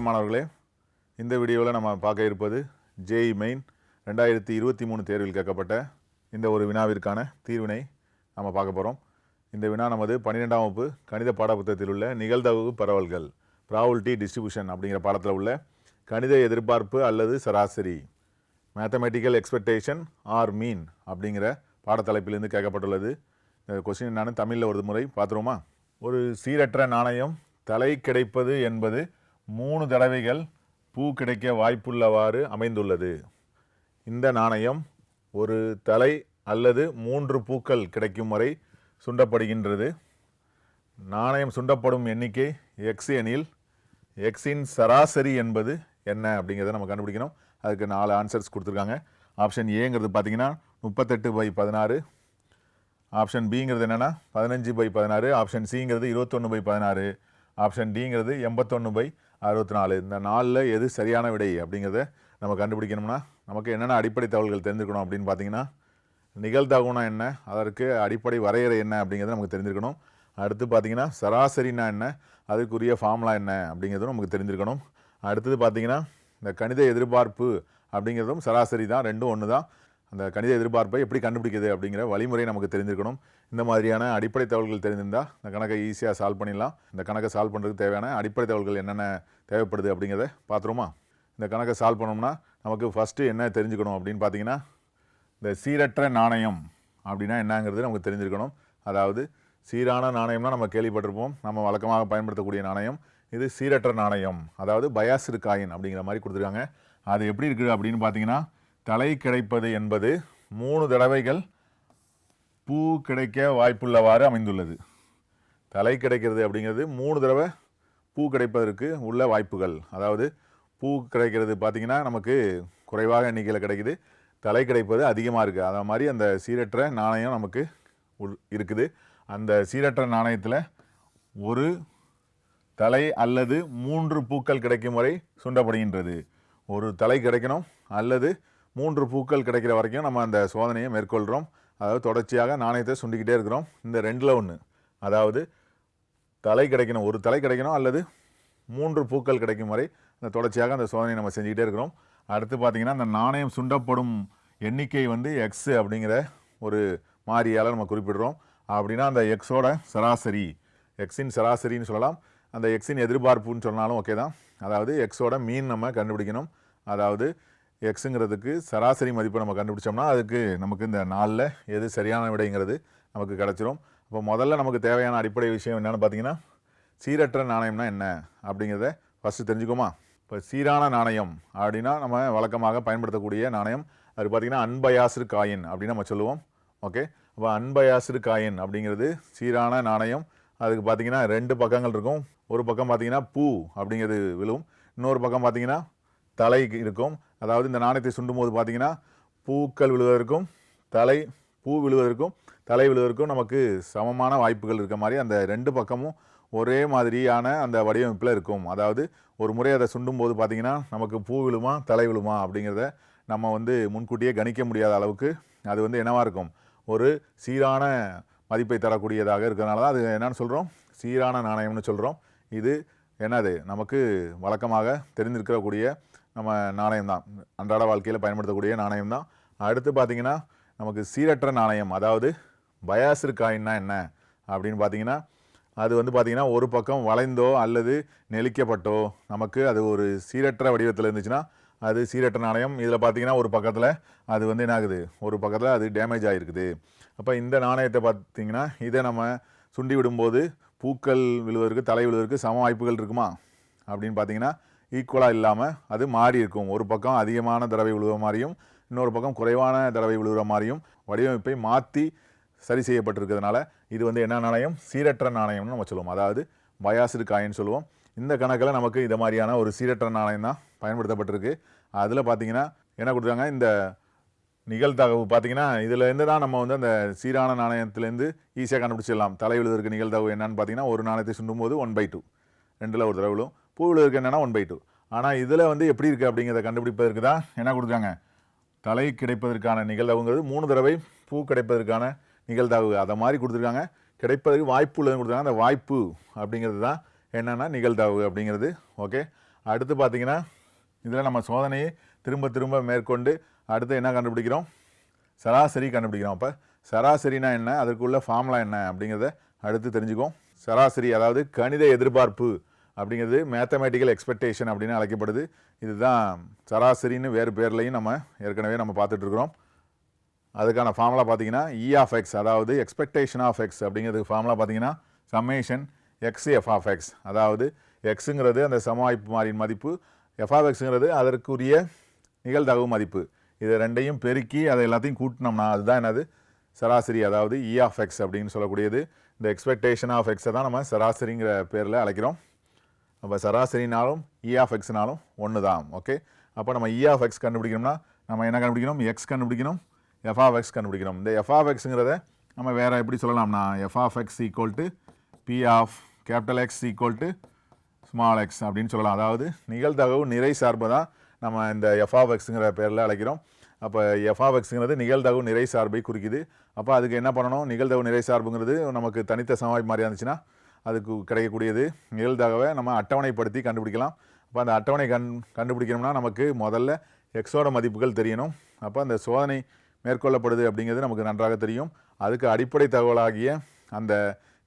வணக்கம் மாணவர்களே இந்த வீடியோவில் நம்ம பார்க்க இருப்பது ஜேஇ மெயின் ரெண்டாயிரத்தி இருபத்தி மூணு தேர்வில் கேட்கப்பட்ட இந்த ஒரு வினாவிற்கான தீர்வினை நம்ம பார்க்க போகிறோம் இந்த வினா நமது பன்னிரெண்டாம் வகுப்பு கணித பாடப்புத்தகத்தில் உள்ள நிகழ்தகவு பரவல்கள் ப்ராவல்டி டிஸ்ட்ரிபியூஷன் அப்படிங்கிற பாடத்தில் உள்ள கணித எதிர்பார்ப்பு அல்லது சராசரி மேத்தமெட்டிக்கல் எக்ஸ்பெக்டேஷன் ஆர் மீன் அப்படிங்கிற பாடத்தலைப்பிலிருந்து கேட்கப்பட்டுள்ளது. இந்த கொஸ்டின் என்னன்னு தமிழில் ஒரு முறை பார்த்துருவோமா? ஒரு சீரற்ற நாணயம் தலை கிடைப்பது என்பது மூணு தடவைகள் பூ கிடைக்க வாய்ப்புள்ளவாறு அமைந்துள்ளது. இந்த நாணயம் ஒரு தலை அல்லது மூன்று பூக்கள் கிடைக்கும் வரை சுண்டப்படுகின்றது. நாணயம் சுண்டப்படும் எண்ணிக்கை எக்ஸ் எனில் எக்ஸின் சராசரி என்பது என்ன அப்படிங்கிறத நம்ம கண்டுபிடிக்கணும். அதுக்கு நாலு ஆன்சர்ஸ் கொடுத்துருக்காங்க. ஆப்ஷன் ஏங்கிறது பார்த்தீங்கன்னா முப்பத்தெட்டு பை பதினாறு. ஆப்ஷன் பிங்கிறது என்னென்னா பதினஞ்சு பை பதினாறு. ஆப்ஷன் சிங்கிறது இருபத்தொன்று பை பதினாறு. ஆப்ஷன் டிங்கிறது எண்பத்தொன்று பை அறுபத்தி நாலு இந்த நாளில் எது சரியான விடை அப்படிங்கிறத நம்ம கண்டுபிடிக்கணும்னா நமக்கு என்னென்ன அடிப்படை தகவல்கள் தெரிஞ்சுக்கணும் அப்படின்னு பார்த்தீங்கன்னா நிகழ்தகவுனா என்ன அதற்கு அடிப்படை வரையறை என்ன அப்படிங்கிறது நமக்கு தெரிஞ்சிருக்கணும் அடுத்து பார்த்தீங்கன்னா சராசரினா என்ன அதுக்குரிய ஃபார்முலா என்ன அப்படிங்கிறதும் நமக்கு தெரிஞ்சிருக்கணும் அடுத்தது பார்த்தீங்கன்னா இந்த கணித எதிர்பார்ப்பு அப்படிங்கிறதும் சராசரி தான் ரெண்டும் ஒன்று தான் அந்த கணித எதிர்பார்ப்பை எப்படி கண்டுபிடிக்கிறது அப்படிங்கிற வழிமுறை நமக்கு தெரிஞ்சிருக்கணும் இந்த மாதிரியான அடிப்படை தகவல்கள் தெரிஞ்சிருந்தால் இந்த கணக்கை ஈஸியாக சால்வ் பண்ணிடலாம். இந்த கணக்கை சால்வ் பண்ணுறதுக்கு தேவையான அடிப்படை தகவல்கள் என்னென்ன தேவைப்படுது அப்படிங்கிறத பார்த்துருமா இந்த கணக்கை சால்வ் பண்ணோம்னா நமக்கு ஃபஸ்ட்டு என்ன தெரிஞ்சுக்கணும் அப்படின்னு பார்த்தீங்கன்னா இந்த சீரற்ற நாணயம் அப்படின்னா என்னங்கிறது நமக்கு தெரிஞ்சிருக்கணும். அதாவது சீரான நாணயம்னா நம்ம கேள்விப்பட்டிருப்போம். நம்ம வழக்கமாக பயன்படுத்தக்கூடிய நாணயம் இது சீரற்ற நாணயம். அதாவது பயாசிறு காயின் அப்படிங்கிற மாதிரி கொடுத்துருக்காங்க. அது எப்படி இருக்குது அப்படின்னு பார்த்தீங்கன்னா தலை கிடைப்பது என்பது மூணு தடவைகள் பூ கிடைக்க வாய்ப்புள்ளவாறு அமைந்துள்ளது. தலை கிடைக்கிறது அப்படிங்கிறது மூணு தடவை பூ கிடைப்பதற்கு உள்ள வாய்ப்புகள். அதாவது பூ கிடைக்கிறது பார்த்திங்கன்னா நமக்கு குறைவாக எண்ணிக்கையில் கிடைக்குது. தலை கிடைப்பது அதிகமாக இருக்குது அதை மாதிரி அந்த சீரற்ற நாணயம் நமக்கு உள் இருக்குது. அந்த சீரற்ற நாணயத்தில் ஒரு தலை அல்லது மூன்று பூக்கள் கிடைக்கும் வரை சுண்டப்படுகின்றது. ஒரு தலை கிடைக்கணும் அல்லது மூன்று பூக்கள் கிடைக்கிற வரைக்கும் நம்ம அந்த சோதனையை மேற்கொள்கிறோம். அதாவது தொடர்ச்சியாக நாணயத்தை சுண்டிக்கிட்டே இருக்கிறோம். இந்த ரெண்டில் ஒன்று அதாவது தலை கிடைக்கணும். ஒரு தலை கிடைக்கணும் அல்லது மூன்று பூக்கள் கிடைக்கும் வரை இந்த தொடர்ச்சியாக அந்த சோதனையை நம்ம செஞ்சுக்கிட்டே இருக்கிறோம். அடுத்து பார்த்திங்கன்னா அந்த நாணயம் சுண்டப்படும் எண்ணிக்கை வந்து எக்ஸ் அப்படிங்கிற ஒரு மாறியால் நம்ம குறிப்பிடுறோம். அப்படின்னா அந்த எக்ஸோட சராசரி எக்ஸின் சராசரின்னு சொல்லலாம். அந்த எக்ஸின் எதிர்பார்ப்புன்னு சொன்னாலும் ஓகே தான். அதாவது எக்ஸோட மீன் நம்ம கண்டுபிடிக்கணும். அதாவது எக்ஸுங்கிறதுக்கு சராசரி மதிப்பை நம்ம கண்டுபிடிச்சோம்னா அதுக்கு நமக்கு இந்த நாளில் எது சரியான விடைங்கிறது நமக்கு கிடச்சிரும். அப்போ முதல்ல நமக்கு தேவையான அடிப்படை விஷயம் என்னென்னு பார்த்தீங்கன்னா சீரற்ற நாணயம்னா என்ன அப்படிங்கிறத ஃபஸ்ட்டு தெரிஞ்சுக்கோமா இப்போ சீரான நாணயம் அப்படின்னா நம்ம வழக்கமாக பயன்படுத்தக்கூடிய நாணயம் அது பார்த்திங்கன்னா அன்பயாசிறு காயின் அப்படின்னு நம்ம சொல்லுவோம். ஓகே? அப்போ அன்பயாசிறு காயின் அப்படிங்கிறது சீரான நாணயம். அதுக்கு பார்த்திங்கன்னா ரெண்டு பக்கங்கள் இருக்கும். ஒரு பக்கம் பார்த்திங்கன்னா பூ அப்படிங்கிறது விழும். இன்னொரு பக்கம் பார்த்திங்கன்னா தலை இருக்கும். அதாவது இந்த நாணயத்தை சுண்டும் போது பார்த்திங்கன்னா பூக்கள் விழுவதற்கும் தலை பூ விழுவதற்கும் தலை விழுவதற்கும் நமக்கு சமமான வாய்ப்புகள் இருக்க மாதிரி அந்த ரெண்டு பக்கமும் ஒரே மாதிரியான அந்த வடிவமைப்பில் இருக்கும். அதாவது ஒரு முறை அதை சுண்டும் போது பார்த்திங்கன்னா நமக்கு பூ விழுமா தலை விழுமா அப்படிங்கிறத நம்ம வந்து முன்கூட்டியே கணிக்க முடியாத அளவுக்கு அது வந்து என்னவாக இருக்கும்? ஒரு சீரான மதிப்பை தரக்கூடியதாக இருக்கிறதுனால தான் அது என்னென்னு சொல்கிறோம் சீரான நாணயம்னு சொல்கிறோம் இது என்னது? நமக்கு வழக்கமாக தெரிந்திருக்கக்கூடிய நம்ம நாணயம் தான் அன்றாட வாழ்க்கையில் பயன்படுத்தக்கூடிய நாணயம் தான் அடுத்து பார்த்திங்கன்னா நமக்கு சீரற்ற நாணயம் அதாவது பயாசிறு காயின்னா என்ன? அப்படின்னு பார்த்தீங்கன்னா அது வந்து பார்த்திங்கன்னா ஒரு பக்கம் வளைந்தோ அல்லது நெளிக்கப்பட்டோ நமக்கு அது ஒரு சீரற்ற வடிவத்தில் இருந்துச்சுன்னா அது சீரற்ற நாணயம். இதில் பார்த்தீங்கன்னா ஒரு பக்கத்தில் அது வந்து என்ன ஆகுது ஒரு பக்கத்தில் அது டேமேஜ் ஆகிருக்குது அப்போ இந்த நாணயத்தை பார்த்தீங்கன்னா இதை நம்ம சுண்டி விடும்போது பூக்கள் விழுவதற்கு தலை விழுவதற்கு சம வாய்ப்புகள் இருக்குமா? அப்படின்னு பார்த்தீங்கன்னா ஈக்குவலாக இல்லாமல் அது மாறி இருக்கும். ஒரு பக்கம் அதிகமான தடவை விழுகிற மாதிரியும் இன்னொரு பக்கம் குறைவான தடவை விழுகிற மாதிரியும் வடிவமைப்பை மாற்றி சரி செய்யப்பட்டிருக்கிறதுனால இது வந்து என்ன நாணயம்? சீரற்ற நாணயம்னு நம்ம சொல்லுவோம். அதாவது பயாசிடு காயின்னு சொல்லுவோம். இந்த கணக்கில் நமக்கு இந்த மாதிரியான ஒரு சீரற்ற நாணயம் தான் பயன்படுத்தப்பட்டிருக்கு. அதில் பார்த்தீங்கன்னா என்ன கொடுத்தாங்க? இந்த நிகழ்தகவு பார்த்தீங்கன்னா இதுலேருந்து தான் நம்ம வந்து அந்த சீரான நாணயத்துலேருந்து ஈஸியாக கண்டுபிடிச்சிடலாம். தலை விழுவதற்கு நிகழ்தகவு என்னன்னு பார்த்தீங்கன்னா ஒரு நாணயத்தை சுண்டும் போது ஒன் பை டூ ரெண்டில் ஒரு தடவை விழும். பூவில் இருக்க என்னென்னா ஒன் பை டூ ஆனால் இதில் வந்து எப்படி இருக்குது அப்படிங்கிறத கண்டுபிடிப்பதற்கு தான் என்ன கொடுத்தாங்க தலை கிடைப்பதற்கான நிகழ்வுங்கிறது மூணு தடவை பூ கிடைப்பதற்கான நிகழ்தகவு. அதை மாதிரி கொடுத்துருக்காங்க. கிடைப்பதற்கு வாய்ப்பு உள்ளதுன்னு கொடுத்துருக்காங்க. அந்த வாய்ப்பு அப்படிங்கிறது தான் என்னென்னா நிகழ்தகவு அப்படிங்கிறது. ஓகே அடுத்து பார்த்தீங்கன்னா இதில் நம்ம சோதனையை திரும்ப திரும்ப மேற்கொண்டு அடுத்து என்ன கண்டுபிடிக்கிறோம்? சராசரி கண்டுபிடிக்கிறோம். அப்போ சராசரினா என்ன? அதற்குள்ள ஃபார்முலா என்ன அப்படிங்கிறத அடுத்து தெரிஞ்சுக்குவோம். சராசரி அதாவது கணித எதிர்பார்ப்பு அப்படிங்கிறது மேத்தமேட்டிக்கல் எக்ஸ்பெக்டேஷன் அப்படின்னு அழைக்கப்படுது. இதுதான் சராசரின்னு வேறு பேர்லையும் நம்ம ஏற்கனவே நம்ம பார்த்துட்ருக்குறோம். அதுக்கான ஃபார்முலா பார்த்தீங்கன்னா இ ஆஃப் எக்ஸ் அதாவது எக்ஸ்பெக்டேஷன் ஆஃப் எக்ஸ் அப்படிங்கிறதுக்கு ஃபார்முலா பார்த்தீங்கன்னா summation X F of X அதாவது எக்ஸுங்கிறது அந்த சமவாய்ப்பு மாறியின் மதிப்பு எஃப் ஆஃப் எக்ஸுங்கிறது அதற்குரிய நிகழ்தகவு மதிப்பு. இதை ரெண்டையும் பெருக்கி அதை எல்லாத்தையும் கூட்டினோம்னா அதுதான் என்னது? சராசரி அதாவது இ ஆஃப் எக்ஸ் அப்படின்னு சொல்லக்கூடியது. இந்த எக்ஸ்பெக்டேஷன் ஆஃப் எக்ஸை தான் நம்ம சராசரிங்கிற பேரில் அழைக்கிறோம். அப்போ சராசரினாலும் e இ ஆஃப் எக்ஸ்னாலும் ஒன்று தான் ஓகே அப்போ நம்ம இ ஆஃப் எக்ஸ் கண்டுபிடிக்கணும்னா நம்ம என்ன கண்டுபிடிக்கணும்? எக்ஸ் கண்டுபிடிக்கணும் எஃப் ஆஃப் எக்ஸ் கண்டுபிடிக்கணும். இந்த எஃப் ஆஃப் எக்ஸுங்கிறத நம்ம வேறு எப்படி சொல்லலாம்னா F of X equal to P of capital X equal to small X அப்படின்னு சொல்லலாம். அதாவது நிகழ்தகவு நிறை சார்பு தான் நம்ம இந்த எஃப் ஆஃப் எக்ஸுங்கிற பேரில் அழைக்கிறோம். அப்போ எஃப் ஆஃப் எக்ஸுங்கிறது நிகழ்தகவு நிறை சார்பை குறிக்குது. அப்போ அதுக்கு என்ன பண்ணணும்? நிகழ்தகவு நிறை சார்புங்கிறது நமக்கு தனித்த சமவாய்ப்பு மாதிரி இருந்துச்சுன்னா அதுக்கு கிடைக்கக்கூடியது. நிகழ்தகவை நம்ம அட்டவணைப்படுத்தி கண்டுபிடிக்கலாம். அப்போ அந்த அட்டவணை கண் கண்டுபிடிக்கணும்னா நமக்கு முதல்ல எக்ஸோட மதிப்புகள் தெரியணும். அப்போ அந்த சோதனை மேற்கொள்ளப்படுது அப்படிங்கிறது நமக்கு நன்றாக தெரியும். அதுக்கு அடிப்படை தகவலாகிய அந்த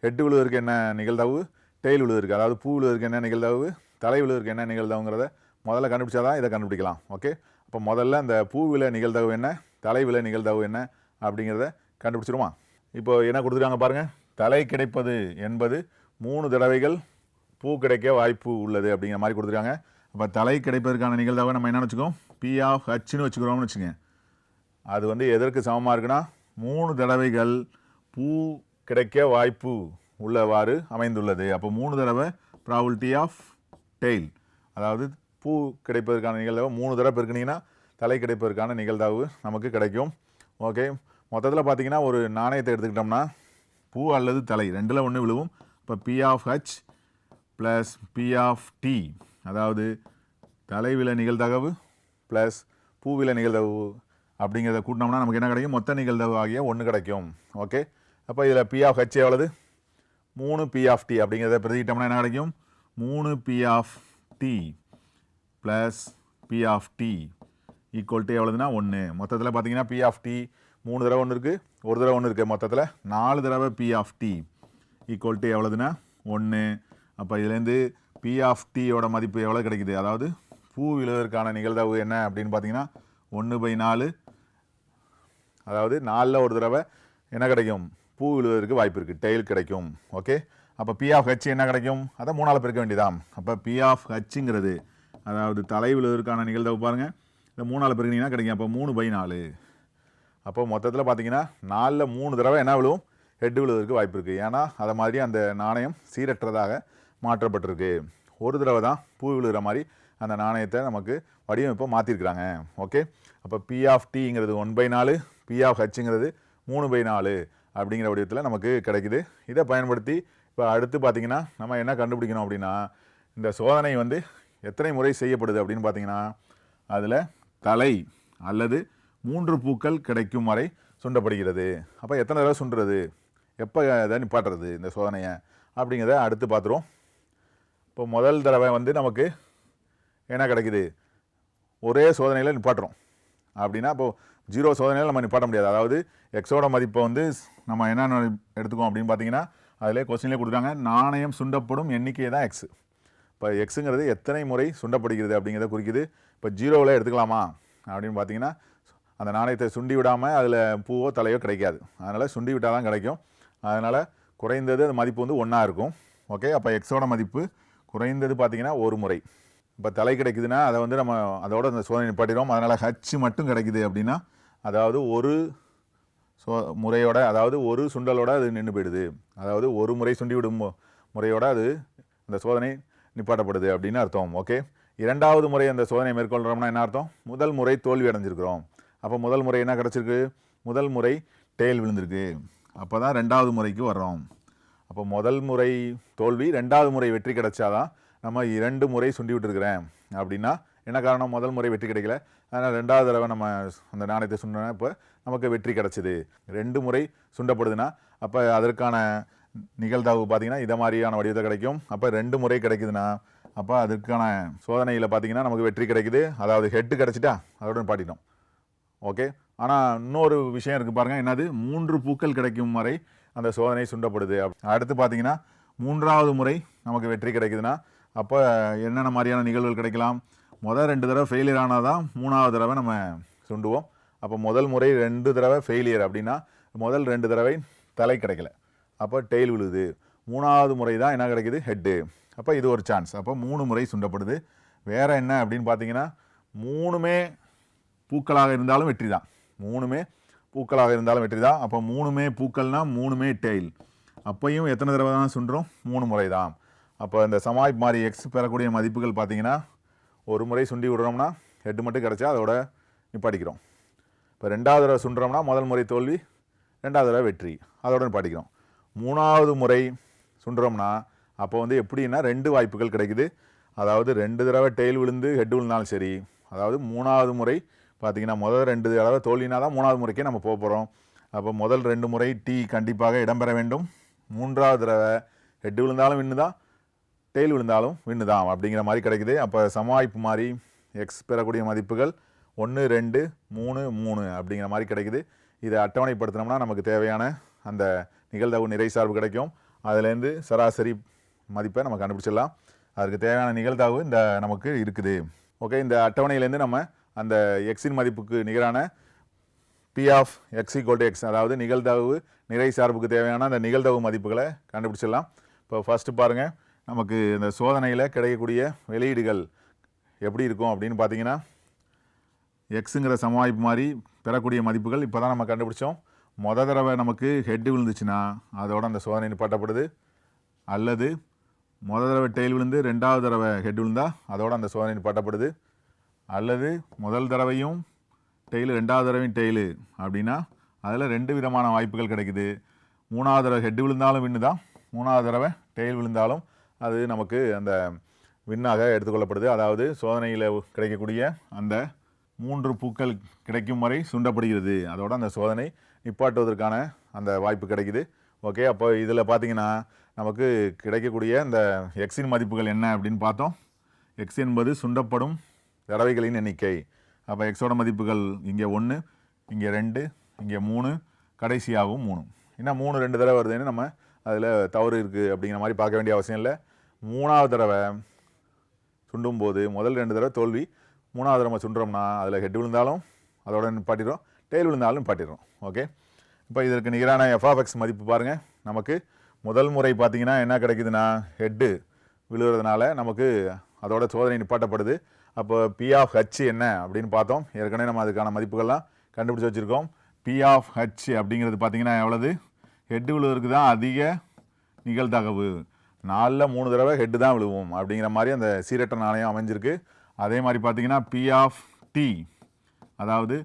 ஹெட் விழுவதற்கு என்ன நிகழ்தகவு? டெயில் விழுவதற்கு. அதாவது பூ விழுவதற்கு என்ன நிகழ்தகவு? தலை விழுவதற்கு என்ன நிகழ்தகவுங்கிறத முதல்ல கண்டுபிடிச்சாதான் இதை கண்டுபிடிக்கலாம். ஓகே அப்போ முதல்ல அந்த பூ விலை நிகழ்தகவு என்ன? தலை விலை நிகழ்தகவு என்ன? அப்படிங்கிறத கண்டுபிடிச்சிருமா இப்போ என்ன கொடுத்துருக்காங்க பாருங்கள் தலை கிடைப்பது என்பது மூணு தடவைகள் பூ கிடைக்க வாய்ப்பு உள்ளது அப்படிங்கிற மாதிரி கொடுத்துருக்காங்க. அப்போ தலை கிடைப்பதற்கான நிகழ்தாவை நம்ம என்ன வச்சுக்கோம் பி ஆஃப் ஹச்னு வச்சுக்கிறோம்னு வச்சுக்கோங்க. அது வந்து எதற்கு சமமாக இருக்குன்னா மூணு தடவைகள் பூ கிடைக்க வாய்ப்பு உள்ளவாறு அமைந்துள்ளது. அப்போ மூணு தடவை ப்ராபிலிட்டி ஆஃப் டெய்ல் அதாவது பூ கிடைப்பதற்கான நிகழ்தகவு மூணு தடவை பெருக்குனீங்கன்னா தலை கிடைப்பதற்கான நிகழ்தகவு நமக்கு கிடைக்கும். ஓகே மொத்தத்தில் பார்த்தீங்கன்னா ஒரு நாணயத்தை எடுத்துக்கிட்டோம்னா பூ அல்லது தலை ரெண்டில் ஒன்று விழுவும். இப்போ P of H plus P of T அதாவது தலைவில நிகழ்தகவு ப்ளஸ் பூவில நிகழ்தகவு அப்படிங்கிறத கூட்டினோம்னா நமக்கு என்ன கிடைக்கும்? மொத்த நிகழ்தகவு ஆகிய ஒன்று கிடைக்கும். ஓகே அப்போ இதில் பி ஆஃப் ஹச் எவ்வளவு? மூணு பி ஆஃப் டி அப்படிங்கிறத பிரதிக்கிட்டோம்னா என்ன கிடைக்கும்? மூணு P of T plus P of T equal to எவ்வளோதுன்னா ஒன்று மொத்தத்தில் பார்த்தீங்கன்னா பி ஆஃப் டி மூணு தடவை ஒன்று இருக்குது ஒரு தடவை ஒன்று இருக்குது மொத்தத்தில் நாலு தடவை P of T E equal to எவ்வளோதுன்னா ஒன்று அப்போ இதுலேருந்து பி ஆஃப் டியோட மதிப்பு எவ்வளோ கிடைக்குது? அதாவது பூ விழுவதற்கான நிகழ்தகவு என்ன அப்படின்னு பார்த்தீங்கன்னா ஒன்று பை நாலு. அதாவது நாலில் ஒரு தடவை என்ன கிடைக்கும்? பூ விழுவதற்கு வாய்ப்பு இருக்குது டெய்ல் கிடைக்கும். ஓகே அப்போ பி ஆஃப் ஹச் என்ன கிடைக்கும்? அதை மூணால் பெருக்க வேண்டியதாம். அப்போ பி ஆஃப் ஹச்சுங்கிறது அதாவது தலை விழுவதற்கான நிகழ்தகவு பாருங்கள் இந்த மூணால் பெருக்கினீங்கன்னா கிடைக்கும். அப்போ மூணு பை நாலு. அப்போ மொத்தத்தில் பார்த்தீங்கன்னா நாலில் மூணு தடவை என்ன விழுவும் ஹெட் விழுவதற்கு வாய்ப்பு இருக்குது ஏன்னா அதை மாதிரி அந்த நாணயம் சீரற்றதாக மாற்றப்பட்டிருக்கு. ஒரு தடவை தான் பூ விழுகிற மாதிரி அந்த நாணயத்தை நமக்கு வடிவமைப்பை மாற்றிருக்கிறாங்க ஓகே? அப்போ பி ஆஃப் டிங்கிறது ஒன் பை நாலு பி ஆஃப் ஹச்சுங்கிறது மூணு பை நாலு அப்படிங்கிற வடிவத்தில் நமக்கு கிடைக்குது. இதை பயன்படுத்தி இப்போ அடுத்து பார்த்தீங்கன்னா நம்ம என்ன கண்டுபிடிக்கணும் அப்படின்னா இந்த சோதனை வந்து எத்தனை முறை செய்யப்படுது அப்படின்னு பார்த்தீங்கன்னா அதில் தலை அல்லது மூன்று பூக்கள் கிடைக்கும் வரை சுண்டப்படுகிறது. அப்போ எத்தனை தடவை சுண்டுறது? எப்போ இதை நிப்பாட்டுறது இந்த சோதனையை? அப்படிங்கிறத அடுத்து பார்த்துருவோம். இப்போ முதல் தடவை வந்து நமக்கு என்ன கிடைக்குது? ஒரே சோதனையில் நிப்பாட்டுறோம். அப்படின்னா இப்போது ஜீரோ சோதனையில் நம்ம நிப்பாட்ட முடியாது. அதாவது எக்ஸோட மதிப்பை வந்து நம்ம என்னென்ன எடுத்துக்கோம் அப்படின்னு பார்த்தீங்கன்னா அதிலே கொஸ்டின்லேயே கொடுத்தாங்க நாணயம் சுண்டப்படும் எண்ணிக்கை தான் எக்ஸ் இப்போ எக்ஸுங்கிறது எத்தனை முறை சுண்டப்படுகிறது அப்படிங்கிறத குறிக்குது. இப்போ ஜீரோவில் எடுத்துக்கலாமா? அப்படின்னு பார்த்தீங்கன்னா அந்த நாணயத்தை சுண்டி விடாமல் அதில் பூவோ தலையோ கிடைக்காது. அதனால் சுண்டி விட்டால் தான் கிடைக்கும். அதனால் குறைந்தது அந்த மதிப்பு வந்து ஒன்றா இருக்கும். ஓகே அப்போ எக்ஸோட மதிப்பு குறைந்தது பார்த்திங்கன்னா ஒரு முறை. இப்போ தலை கிடைக்குதுன்னா அதை வந்து நம்ம அதோட அந்த சோதனை நிப்பாட்டிடுவோம் அதனால் ஹச் மட்டும் கிடைக்குது அப்படின்னா அதாவது ஒரு சோ முறையோட அதாவது ஒரு சுண்டலோட அது நின்று போயிடுது. அதாவது ஒரு முறை சுண்டி விடும் மு- முறையோட அது அந்த சோதனை நிப்பாட்டப்படுது அப்படின்னு அர்த்தம். ஓகே இரண்டாவது முறை அந்த சோதனை மேற்கொள்கிறோம்னா என்ன அர்த்தம்? முதல் முறை தோல்வி அடைஞ்சிருக்கிறோம். அப்போ முதல் முறை என்ன கிடச்சிருக்கு? முதல் முறை டெயில் விழுந்திருக்கு. அப்போ தான் ரெண்டாவது முறைக்கு வர்றோம். அப்போ முதல் முறை தோல்வி ரெண்டாவது முறை வெற்றி கிடைச்சாதான் நம்ம இரண்டு முறை சுண்டி விட்டுருக்குறேன். அப்படின்னா என்ன காரணம்? முதல் முறை வெற்றி கிடைக்கல. அதனால் ரெண்டாவது தடவை நம்ம அந்த நாணயத்தை சுண்டினா இப்போ நமக்கு வெற்றி கிடச்சிது. ரெண்டு முறை சுண்டப்படுதுன்னா அப்போ அதற்கான நிகழ்தகவு பார்த்தீங்கன்னா இதை மாதிரியான வடிவத்தை கிடைக்கும். அப்போ ரெண்டு முறை கிடைக்குதுன்னா அப்போ அதுக்கான சோதனையில் பார்த்தீங்கன்னா நமக்கு வெற்றி கிடைக்குது. அதாவது ஹெட்டு கிடச்சிட்டா அதோட பாட்டிட்டோம் ஓகே ஆனால் இன்னொரு விஷயம் இருக்குது பாருங்கள் என்னது? மூன்று பூக்கள் கிடைக்கும் வரை அந்த சோதனை சுண்டப்படுது. அடுத்து பார்த்தீங்கன்னா மூன்றாவது முறை நமக்கு வெற்றி கிடைக்குதுன்னா அப்போ என்னென்ன மாதிரியான நிகழ்வுகள் கிடைக்கலாம்? முதல் ரெண்டு தடவை ஃபெயிலியர் ஆனால் தான் மூணாவது தடவை நம்ம சுண்டுவோம். அப்போ முதல் முறை ரெண்டு தடவை ஃபெயிலியர் அப்படின்னா முதல் ரெண்டு தடவை தலை கிடைக்கல. அப்போ டெயில் விழுது. மூணாவது முறை தான் என்ன கிடைக்குது? ஹெட்டு அப்போ இது ஒரு சான்ஸ் அப்போ மூணு முறை சுண்டப்படுது. வேறு என்ன அப்படின்னு பார்த்தீங்கன்னா மூணுமே பூக்களாக இருந்தாலும் வெற்றி தான் மூணுமே பூக்களாக இருந்தாலும் வெற்றி தான் அப்போ மூணுமே பூக்கள்னால் மூணுமே டெயில் அப்பையும் எத்தனை தடவை தான் சுண்டுறோம்? மூணு முறை தான் அப்போ இந்த சமாய் மாதிரி எக்ஸ் பெறக்கூடிய மதிப்புகள் பார்த்தீங்கன்னா ஒரு முறை சுண்டி விடுறோம்னா ஹெட்டு மட்டும் கிடச்சா அதோட நிப்பாட்டிக்கிறோம். இப்போ ரெண்டாவது தடவை சுண்டுறோம்னா முதல் முறை தோல்வி ரெண்டாவது தடவை வெற்றி. அதோட நிப்பாட்டிக்கிறோம். மூணாவது முறை சுண்டுறோம்னா அப்போ வந்து எப்படின்னா ரெண்டு வாய்ப்புகள் கிடைக்குது. அதாவது ரெண்டு தடவை டெயில் விழுந்து ஹெட் விழுந்தாலும் சரி அதாவது மூணாவது முறை பார்த்தீங்கன்னா முதல் ரெண்டு தடவை தோல்வினா தான் மூணாவது முறைக்கே நம்ம போக போகிறோம் அப்போ முதல் ரெண்டு முறை டீ கண்டிப்பாக இடம்பெற வேண்டும். மூன்றாவது தடவை ஹெட் விழுந்தாலும் வின்னு தான் டெயில் விழுந்தாலும் வின்னு தான் அப்படிங்கிற மாதிரி கிடைக்குது. அப்போ சமாளிப்பு மாதிரி எக்ஸ் பெறக்கூடிய மதிப்புகள் ஒன்று ரெண்டு மூணு மூணு அப்படிங்கிற மாதிரி கிடைக்குது. இதை அட்டவணைப்படுத்தினோம்னா நமக்கு தேவையான அந்த நிகழ்தகவு நிறை சார்பு கிடைக்கும். அதுலேருந்து சராசரி மதிப்பை நம்ம கண்டுபிடிச்சிடலாம். அதுக்கு தேவையான நிகழ்தகவு இந்த நமக்கு இருக்குது. ஓகே இந்த அட்டவணையிலேருந்து நம்ம அந்த எக்ஸின் மதிப்புக்கு நிகரான P of X equal to X அதாவது நிகழ்தவு நிறை சார்புக்கு தேவையான அந்த நிகழ்தவு மதிப்புகளை கண்டுபிடிச்சிடலாம். இப்போ ஃபஸ்ட்டு பாருங்கள் நமக்கு இந்த சோதனையில் கிடைக்கக்கூடிய வெளியீடுகள் எப்படி இருக்கும் அப்படின்னு பார்த்தீங்கன்னா எக்ஸுங்கிற சமவாய்ப்பு மாதிரி பெறக்கூடிய மதிப்புகள் இப்போ தான் நம்ம கண்டுபிடிச்சோம். மொத தடவை நமக்கு ஹெட் விழுந்துச்சுன்னா அதோட அந்த சோதனை நிப்பாட்டப்படுது. அல்லது மொதல் தடவை டெயில் விழுந்து ரெண்டாவது தடவை ஹெட் விழுந்தால் அதோட அந்த சோதனை நிப்பாட்டப்படுது. அல்லது முதல் தடவையும் டெய்லு ரெண்டாவது தடவையும் டெய்லு அப்படின்னா அதில் ரெண்டு விதமான வாய்ப்புகள் கிடைக்குது. மூணாவது தடவை ஹெட் விழுந்தாலும் வின்னு தான். மூணாவது தடவை டெயில் விழுந்தாலும் அது நமக்கு அந்த வின்னாக எடுத்துக்கொள்ளப்படுது. அதாவது சோதனையில் கிடைக்கக்கூடிய அந்த மூன்று பூக்கள் கிடைக்கும் வரை சுண்டப்படுகிறது. அதோட அந்த சோதனை நிப்பாட்டுவதற்கான அந்த வாய்ப்பு கிடைக்குது. ஓகே அப்போ இதில் பார்த்திங்கன்னா நமக்கு கிடைக்கக்கூடிய இந்த எக்ஸின் மதிப்புகள் என்ன அப்படின்னு பார்த்தோம். எக்ஸ் என்பது சுண்டப்படும் தடவைகளின் எண்ணிக்கை. அப்போ எக்ஸோட மதிப்புகள் இங்கே ஒன்று இங்கே ரெண்டு இங்கே மூணு கடைசியாகவும் மூணு. என்ன மூணு ரெண்டு தடவை வருதுன்னு நம்ம அதில் தவறு இருக்குது அப்படிங்கிற மாதிரி பார்க்க வேண்டிய அவசியம் இல்லை. மூணாவது தடவை சுண்டும் போது முதல் ரெண்டு தடவை தோல்வி மூணாவது தடவை சுண்டுறோம்னா அதில் ஹெட் விழுந்தாலும் அதோட நிப்பாட்டிடுறோம் டெய்ல் விழுந்தாலும் நிப்பாட்டிடுறோம். ஓகே இப்போ இதற்கு நிகரான எஃப்ஆஃப்எக்ஸ் மதிப்பு பாருங்கள் நமக்கு முதல் முறை பார்த்தீங்கன்னா என்ன கிடைக்குதுன்னா ஹெட்டு விழுகிறதுனால நமக்கு அதோட சோதனை நிப்பாட்டப்படுது. அப்போ பி ஆஃப் ஹச் என்ன அப்படின்னு பார்த்தோம். ஏற்கனவே நம்ம அதுக்கான மதிப்புகள்லாம் கண்டுபிடிச்சி வச்சுருக்கோம். பி ஆஃப் ஹச் அப்படிங்கிறது பார்த்தீங்கன்னா எவ்வளவு? ஹெட்டு விழுவதற்கு தான் அதிக நிகழ்தகவு நாலில் மூணு தடவை ஹெட்டு தான் விழுவும் அப்படிங்கிற மாதிரி அந்த சீரற்ற நாணயம் அமைஞ்சிருக்கு. அதே மாதிரி பார்த்தீங்கன்னா பி ஆஃப் டி அதாவது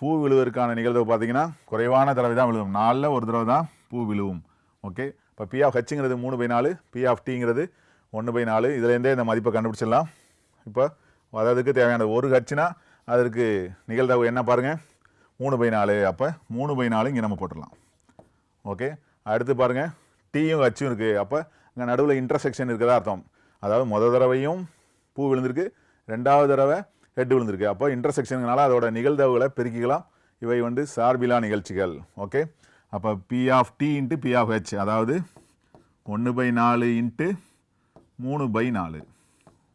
பூ விழுவதற்கான நிகழ்தகவு பார்த்தீங்கன்னா குறைவான தடவை தான் விழுவும். நாலில் ஒரு தடவை தான் பூ விழுவும். ஓகே இப்போ பி ஆஃப் ஹெச்ங்கிறது மூணு பை நாலு பி ஆஃப் டிங்கிறது ஒன்று பை நாலு. இதுலேருந்தே இந்த மதிப்பை கண்டுபிடிச்சிடலாம். இப்போ அதற்கு தேவையான ஒரு ஹச்சுனா அதற்கு நிகழ்தகவு என்ன பாருங்கள் மூணு பை நாலு. அப்போ மூணு பை நாலு இங்கே நம்ம போட்டுடலாம். ஓகே? அடுத்து பாருங்கள் டீயும் ஹச்சும் இருக்குது அப்போ இங்கே நடுவில் இன்டர்செக்ஷன் இருக்கிறதா அர்த்தம். அதாவது முத தடவையும் பூ விழுந்திருக்கு. ரெண்டாவது தடவை ஹெட் விழுந்திருக்கு. அப்போ இன்டர்செக்ஷனுங்கனால அதோட நிகழ்தகவுகளை பெருக்கிக்கலாம். இவை வந்து சார்பிலா நிகழ்ச்சிகள். ஓகே? அப்போ P of T into P of H அதாவது ஒன்று பை நாலு இன்ட்டு மூணு பை நாலு.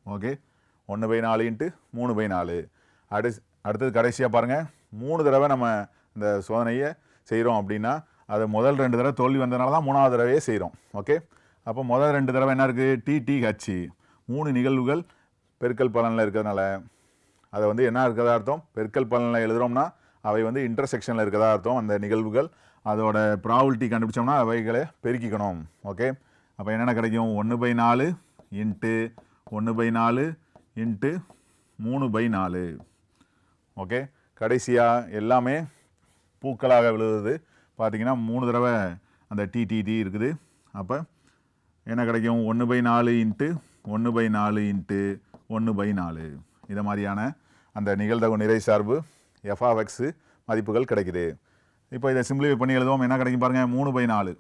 ஓகே? ஒன்று பை நாலு இன்ட்டு மூணு பை நாலு. அடு அடுத்தது கடைசியாக பாருங்கள் மூணு தடவை நம்ம இந்த சோதனையை செய்கிறோம் அப்படின்னா அது முதல் ரெண்டு தடவை தோல்வி வந்ததுனால தான் மூணாவது தடவையே செய்கிறோம் ஓகே? அப்போ முதல் ரெண்டு தடவை என்ன இருக்குது டிடிஹெச் மூணு நிகழ்வுகள் பெருக்கல் பலனில் இருக்கிறதுனால அதை வந்து என்ன இருக்கிறதா அர்த்தம்? பெருக்கல் பலனில் எழுதுகிறோம்னா அவை வந்து இன்டர்செக்ஷனில் இருக்கிறதா அர்த்தம். அந்த நிகழ்வுகள் அதோட ப்ராபிலிட்டி கண்டுபிடிச்சோம்னா அவைகளை பெருக்கிக்கணும். ஓகே? அப்போ என்னென்ன கிடைக்கும்? ஒன்று பை நாலு இன்ட்டு ஒன்று பை நாலு இன்ட்டு மூணு பை நாலு. ஓகே? கடைசியாக எல்லாமே பூக்களாக விழுவது பார்த்தீங்கன்னா மூணு தடவை அந்த டிடிடி இருக்குது. அப்போ என்ன கிடைக்கும்? ஒன்று பை நாலு இன்ட்டு ஒன்று பை நாலு இன்ட்டு ஒன்று பை நாலு. இதை மாதிரியான அந்த நிகழ்தகவு நிறை சார்பு எஃப்ஆஃப்எக்ஸு மதிப்புகள் கிடைக்குது. இப்போ இதை சிம்பிளிஃபை பண்ணி எழுதுவோம். என்ன கிடைக்கும் பாருங்கள் மூணு பை நாலு.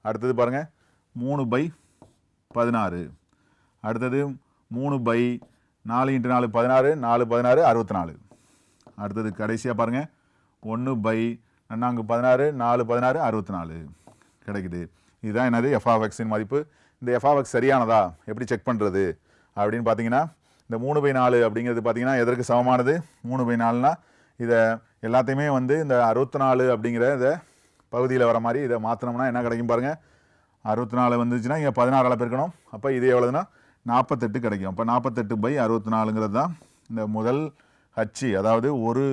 அடுத்தது பாருங்கள் மூணு பை பதினாறு. அடுத்தது மூணு பை நாலு இன்ட்டு நாலு பதினாறு நாலு பதினாறு அறுபத்தி நாலு அடுத்தது கடைசியாக பாருங்கள் ஒன்று பை நான்கு பதினாறு நாலு பதினாறு அறுபத்தி நாலு கிடைக்குது. இதுதான் என்னது? எஃப்ஆஃப்எக்ஸின் மதிப்பு. இந்த எஃப்ஆஃப்எக்ஸ் சரியானதா? எப்படி செக் பண்ணுறது அப்படின்னு பார்த்தீங்கன்னா இந்த மூணு பை நாலு அப்படிங்கிறது பார்த்தீங்கன்னா எதற்கு சமமானது? மூணு பை நாலுனா இதை எல்லாத்தையுமே வந்து இந்த அறுபத்தி நாலு அப்படிங்கிற இதை பகுதியில் வர மாதிரி இதை மாற்றினோம்னா என்ன கிடைக்கும் பாருங்கள் அறுபத்தி நாலு வந்துச்சுன்னா இங்கே பதினாறால் பெருக்கணும். அப்போ இது எவ்வளோதுன்னா நாற்பத்தெட்டு கிடைக்கும். அப்போ நாற்பத்தெட்டு பை அறுபத்தி நாலுங்கிறது தான் இந்த முதல் ஹச்சி அதாவது ஒரு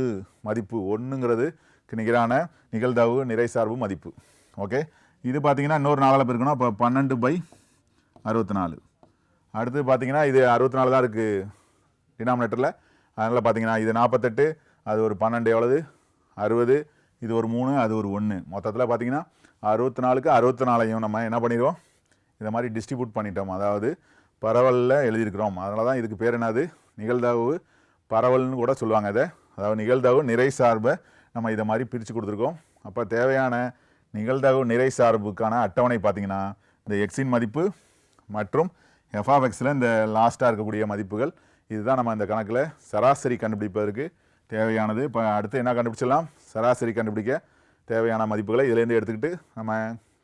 மதிப்பு. ஒன்றுங்கிறது நிகரான நிகழ்தகவு நிறைசார்பு மதிப்பு. ஓகே இது பார்த்தீங்கன்னா இன்னொரு நாளால் பெருக்கணும் அப்போ பன்னெண்டு பை அறுபத்தி நாலு அடுத்து பார்த்தீங்கன்னா இது அறுபத்தி நாலு தான் இருக்குது டினாமினேட்டரில் அதனால் பார்த்தீங்கன்னா இது நாற்பத்தெட்டு அது ஒரு பன்னெண்டு எவ்வளவு? அறுபது. இது ஒரு மூணு அது ஒரு ஒன்று மொத்தத்தில் பார்த்தீங்கன்னா அறுபத்தி நாலுக்கு அறுபத்தி நாலையும் நம்ம என்ன பண்ணிடுவோம்? இதை மாதிரி டிஸ்ட்ரிபியூட் பண்ணிட்டோம். அதாவது பரவலில் எழுதியிருக்கிறோம். அதனால தான் இதுக்கு பேர் என்னது? நிகழ்தகவு பரவல்னு கூட சொல்லுவாங்க இதை. அதாவது நிகழ்தகவு நிறை சார்பை நம்ம இதை மாதிரி பிரித்து கொடுத்துருக்கோம். அப்போ தேவையான நிகழ்தகவு நிறை சார்புக்கான அட்டவணை பார்த்திங்கன்னா இந்த எக்ஸின் மதிப்பு மற்றும் எஃப்ஆஃப்எக்ஸில் இந்த லாஸ்ட்டாக இருக்கக்கூடிய மதிப்புகள் இதுதான் நம்ம இந்த கணக்கில் சராசரி கண்டுபிடிப்பதற்கு தேவையானது. இப்போ அடுத்து என்ன கண்டுபிடிச்சிடலாம்? சராசரி கண்டுபிடிக்க தேவையான மதிப்புகளை இதிலேருந்து எடுத்துக்கிட்டு நம்ம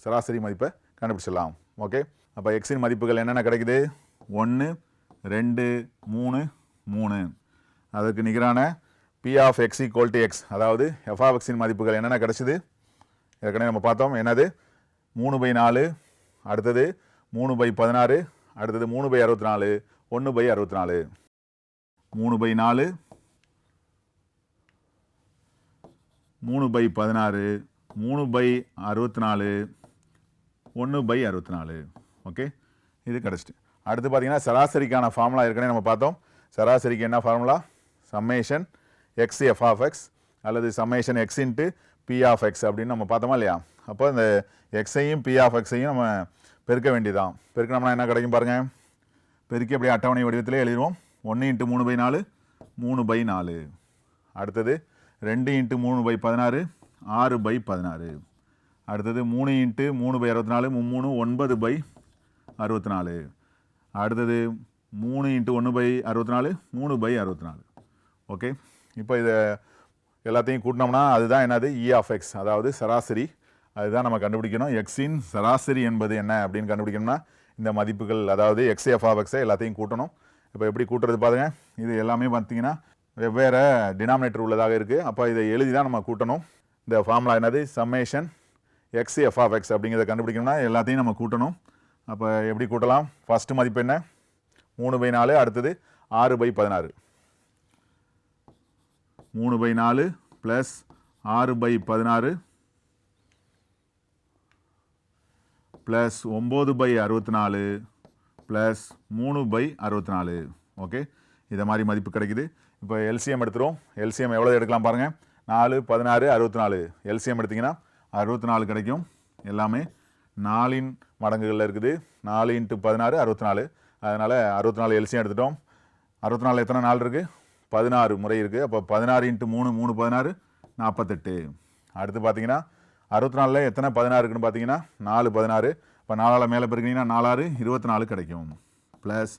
சராசரி மதிப்பை கண்டுபிடிச்சிடலாம். ஓகே? அப்போ எக்ஸின் மதிப்புகள் என்னென்ன கிடைக்குது? ஒன்று ரெண்டு மூணு மூணு. அதுக்கு நிகரான P of X equal to X அதாவது எஃப்ஆஃப்எக்ஸின் மதிப்புகள் என்னென்ன கிடச்சிது? ஏற்கனவே நம்ம பார்த்தோம். என்னது? மூணு பை நாலு அடுத்தது மூணு பை பதினாறு அடுத்தது மூணு பை அறுபத்தி நாலு ஒன்று பை அறுபத்தி நாலு மூணு பை நாலு மூணு பை பதினாறு மூணு பை அறுபத்தி நாலு ஒன்று பை அறுபத்தி நாலு ஓகே? இது கிடச்சிட்டு. அடுத்து பார்த்தீங்கன்னா சராசரிக்கான ஃபார்முலா ஏற்கனவே நம்ம பார்த்தோம். சராசரிக்கு என்ன formula summation X F of X அல்லது summation X into P of X அப்படின்னு நம்ம பார்த்தோமா இல்லையா? அப்போ இந்த எக்ஸையும் பி ஆஃப் எக்ஸையும் நம்ம பெருக்க வேண்டியதான் பெருக்கினோம்னா என்ன கிடைக்கும் பாருங்கள் பெருக்கி அப்படியே அட்டவணை வடிவத்திலே எழுதிடுவோம். ஒன்று இன்ட்டு மூணு பை நாலு மூணு பை நாலு. அடுத்தது ரெண்டு இன்ட்டு மூணு பை பதினாறு ஆறு பை பதினாறு. அடுத்தது மூணு இன்ட்டு மூணு பை அறுபத்தி நாலு மூணு ஒன்பது பை அறுபத்தி நாலு. அடுத்தது மூணு இன்ட்டு ஒன்று பை அறுபத்தி நாலு மூணு பை அறுபத்தி நாலு ஓகே இப்போ இதை எல்லாத்தையும் கூட்டினோம்னா அதுதான் என்னது? இ ஆஃப் எக்ஸ் அதாவது சராசரி. அதுதான் நம்ம கண்டுபிடிக்கணும். எக்ஸின் சராசரி என்பது என்ன அப்படின்னு கண்டுபிடிக்கணும்னா இந்த மதிப்புகள் அதாவது எக்ஸ் எஃப் ஆஃப் எக்ஸை எல்லாத்தையும் கூட்டணும். இப்போ எப்படி கூட்டுறது பாருங்கள் இது எல்லாமே பார்த்தீங்கன்னா வெவ்வேறு டினாமினேட்டர் உள்ளதாக இருக்குது அப்போ இதை எழுதி தான் நம்ம கூட்டணும். இந்த ஃபார்முலா என்னது? Summation X F of X அப்படிங்கிறத கண்டுபிடிக்கணும்னா எல்லாத்தையும் நம்ம கூட்டணும். அப்போ எப்படி கூட்டலாம்? ஃபஸ்ட்டு மதிப்பு என்ன? மூணு பை நாலு அடுத்தது ஆறு பை பதினாறு. மூணு பை நாலு ப்ளஸ் ஆறு பை பதினாறு ப்ளஸ் ஒம்பது பை அறுபத்தி நாலு ப்ளஸ் மூணு பை அறுபத்தி நாலு ஓகே இதை மாதிரி மதிப்பு கிடைக்குது. இப்போ எல்சிஎம் எடுத்துரும் எல்சிஎம் எவ்வளோ எடுக்கலாம் பாருங்கள் நாலு பதினாறு அறுபத்தி நாலு எல்சிஎம் எடுத்திங்கன்னா அறுபத்தி நாலு கிடைக்கும். எல்லாமே நாலின் மடங்குகளில் இருக்குது. நாலு இன்ட்டு பதினாறு அறுபத்தி நாலு அதனால் அறுபத்தி நாலு எல்சிஎம் எடுத்துட்டோம். அறுபத்தி நாலு எத்தனை நாள் இருக்குது பதினாறு முறை இருக்குது அப்போ பதினாறு இன்ட்டு மூணு மூணு பதினாறு நாற்பத்தெட்டு அடுத்து பார்த்தீங்கன்னா அறுபத்தி நாலில் எத்தனை பதினாறு இருக்குன்னு பார்த்தீங்கன்னா நாலு பதினாறு. இப்போ நாலால் மேலே பெருக்கினீங்கன்னா நாலாறு இருபத்தி நாலு கிடைக்கும். ப்ளஸ்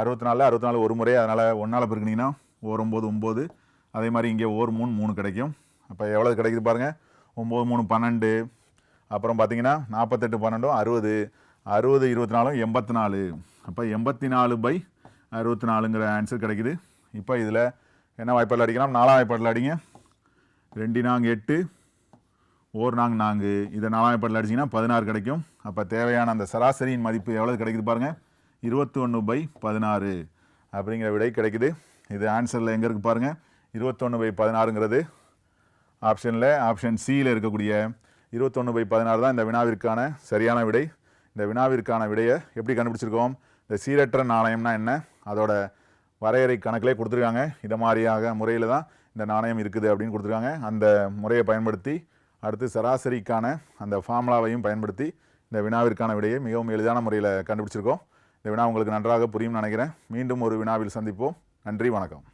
அறுபத்தி நாலில் அறுபத்தி நாலு ஒரு முறை அதனால் ஒன்றால் பெருக்கினீங்கன்னா ஓர் ஒம்பது ஒம்பது அதே மாதிரி இங்கே ஓர் மூணு மூணு கிடைக்கும். அப்போ எவ்வளோ கிடைக்குது பாருங்கள் ஒம்பது மூணு பன்னெண்டு. அப்புறம் பார்த்தீங்கன்னா நாற்பத்தெட்டு பன்னெண்டும் அறுபது அறுபது இருபத்தி நாலும் எண்பத்தி நாலு அப்போ எண்பத்தி நாலு பை அறுபத்தி நாலுங்கிற ஆன்சர் கிடைக்குது. இப்போ இதில் என்ன வாய்ப்பாடில் அடிக்கலாம்? நாலாம் வாய்ப்பாடில் அடிங்க. ரெண்டு நாங்கள் எட்டு ஓர் நாங்கள் நான்கு. இதை நாலாம் வாய்ப்பாடில் அடிச்சிங்கன்னா பதினாறு கிடைக்கும். அப்போ தேவையான அந்த சராசரியின் மதிப்பு எவ்வளோ கிடைக்குது பாருங்கள் இருபத்தி ஒன்று பை பதினாறு அப்படிங்கிற விடை கிடைக்குது. இது ஆன்சரில் எங்கே இருக்குது பாருங்கள் இருபத்தொன்று பை பதினாறுங்கிறது ஆப்ஷனில் ஆப்ஷன் சியில் இருக்கக்கூடிய இருபத்தொன்று பை பதினாறு தான் இந்த வினாவிற்கான சரியான விடை. இந்த வினாவிற்கான விடையை எப்படி கண்டுபிடிச்சிருக்கோம்? இந்த சீரற்ற நாணயம்னா என்ன? அதோட வரையறை கணக்கிலே கொடுத்துருக்காங்க. இதை மாதிரியாக முறையில் தான் இந்த நாணயம் இருக்குது அப்படின்னு கொடுத்துருக்காங்க. அந்த முறையை பயன்படுத்தி அடுத்து சராசரிக்கான அந்த ஃபார்முலாவையும் பயன்படுத்தி இந்த வினாவிற்கான விடையை மிகவும் எளிதான முறையில் கண்டுபிடிச்சிருக்கோம். இந்த வினா உங்களுக்கு நன்றாக புரியும்னு நினைக்கிறேன். மீண்டும் ஒரு வினாவில் சந்திப்போம். நன்றி வணக்கம்.